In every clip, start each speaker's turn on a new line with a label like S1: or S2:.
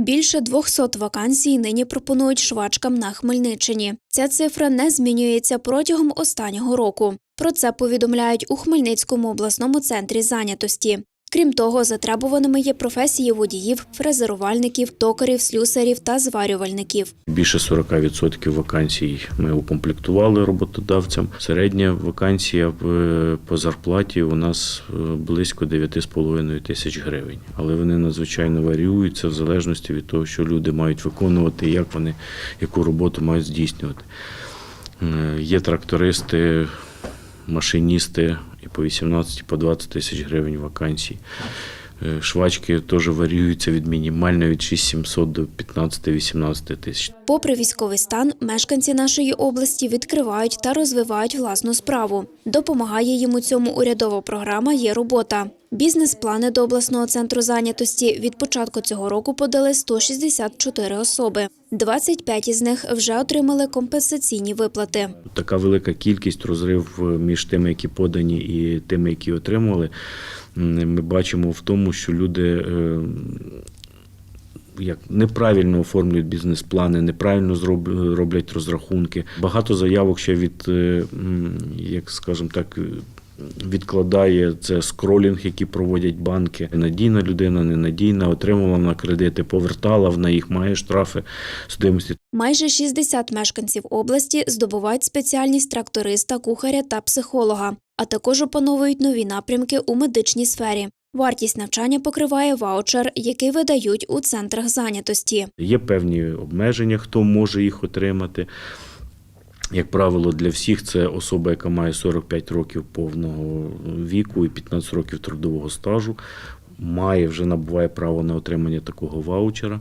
S1: Більше 200 вакансій нині пропонують швачкам на Хмельниччині. Ця цифра не змінюється протягом останнього року. Про це повідомляють у Хмельницькому обласному центрі зайнятості. Крім того, затребуваними є професії водіїв, фрезерувальників, токарів, слюсарів та зварювальників.
S2: Більше 40% вакансій ми укомплектували роботодавцям. Середня вакансія по зарплаті у нас е, близько 9,5 тисяч гривень. Але вони надзвичайно варіюються в залежності від того, що люди мають виконувати, як вони яку роботу мають здійснювати. Е, Є трактористи, машиністи і по 18, по 20 тисяч гривень вакансій. Е, Швачки теж варіюються від мінімально від 6700 до 15-18 тисяч.
S1: Попри військовий стан, мешканці нашої області відкривають та розвивають власну справу. Допомагає їм у цьому урядова програма Є робота. Бізнес-плани до обласного центру зайнятості від початку цього року подали 164 особи. 25 із них вже отримали компенсаційні виплати.
S2: Така велика кількість розрив е, між тими, які подані, і тими, які отримали. Ми бачимо в тому, що люди. Як неправильно оформлюють бізнес-плани, неправильно роблять розрахунки. Багато заявок ще від, е, як скажімо так, е, відкладає це скролінг, який проводять банки. Надійна людина, ненадійна, отримувала на кредити, повертала, вона їх має штрафи судимості.
S1: Майже 60 мешканців області здобувають спеціальність тракториста, кухаря та психолога, а також опановують нові напрямки у медичній сфері. Вартість навчання покриває ваучер, який видають у центрах зайнятості.
S2: Є певні обмеження, хто може їх отримати. Як правило, для всіх це особа, яка має 45 років повного віку і 15 років трудового стажу, має вже набуває право на отримання такого ваучера.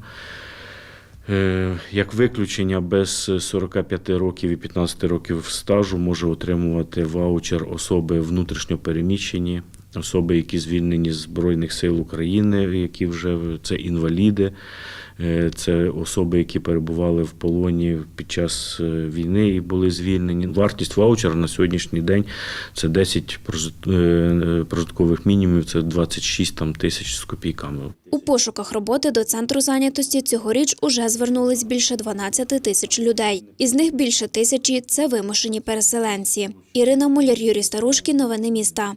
S2: Е, Як виключення без 45 років і 15 років стажу може отримувати ваучер особи внутрішньо переміщені, особи, які звільнені з Збройних сил України, які вже це інваліди, е, це особи, які перебували в полоні під час е, війни і були звільнені. Вартість ваучера на сьогоднішній день це 10 е, прожиткових мінімумів, це 26 там, тисяч з копійками.
S1: У пошуках роботи до центру зайнятості цьогоріч уже звернулись більше 12 тисяч людей. Із них більше тисячі це вимушені переселенці. Ірина Муляр, Юрій Старушкін. Новини міста.